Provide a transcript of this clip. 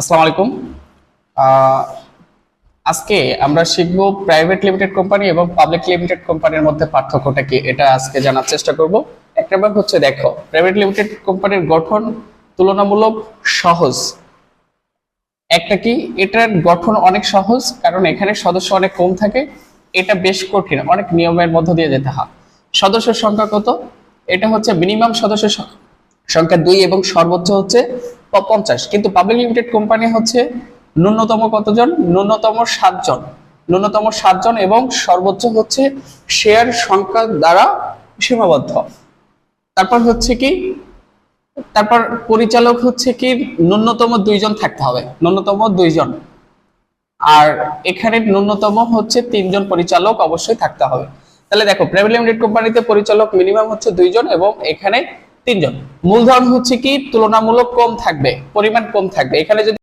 আসসালামু আলাইকুম। আজকে আমরা শিখব প্রাইভেট লিমিটেড কোম্পানি এবং পাবলিক লিমিটেড কোম্পানির মধ্যে পার্থক্যটা কি, এটা আজকে জানার চেষ্টা করব। এক নম্বর হচ্ছে দেখো প্রাইভেট লিমিটেড কোম্পানির গঠন তুলনামূলক সহজ। একটা কি, এটার গঠন অনেক সহজ, কারণ এখানে সদস্য অনেক কম থাকে, এটা বেশ কঠিন, অনেক নিয়মের মধ্য দিয়ে যেতে হয়। সদস্যের সংখ্যা কত? এটা হচ্ছে মিনিমাম সদস্যের সং- সংখ্যা দুই এবং সর্বোচ্চ হচ্ছে পঞ্চাশ, কিন্তু পাবলিক লিমিটেড কোম্পানি হচ্ছে ন্যূনতম কতজন? ন্যূনতম সাতজন। ন্যূনতম সাতজন এবং সর্বোচ্চ হচ্ছে শেয়ার সংখ্যা দ্বারা সীমাবদ্ধ। তারপর হচ্ছে কি? তারপর পরিচালক হচ্ছে কি? ন্যূনতম দুইজন থাকতে হবে, ন্যূনতম দুইজন। আর এখানে ন্যূনতম হচ্ছে তিনজন পরিচালক অবশ্যই থাকতে হবে। তাহলে দেখো প্রাইভেট লিমিটেড কোম্পানিতে পরিচালক মিনিমাম হচ্ছে দুইজন এবং এখানে তিনজন। মূলধন হচ্ছে কি? তুলনামূলক কম থাকবে পরিমাণ কম থাকবে। এখানে যদি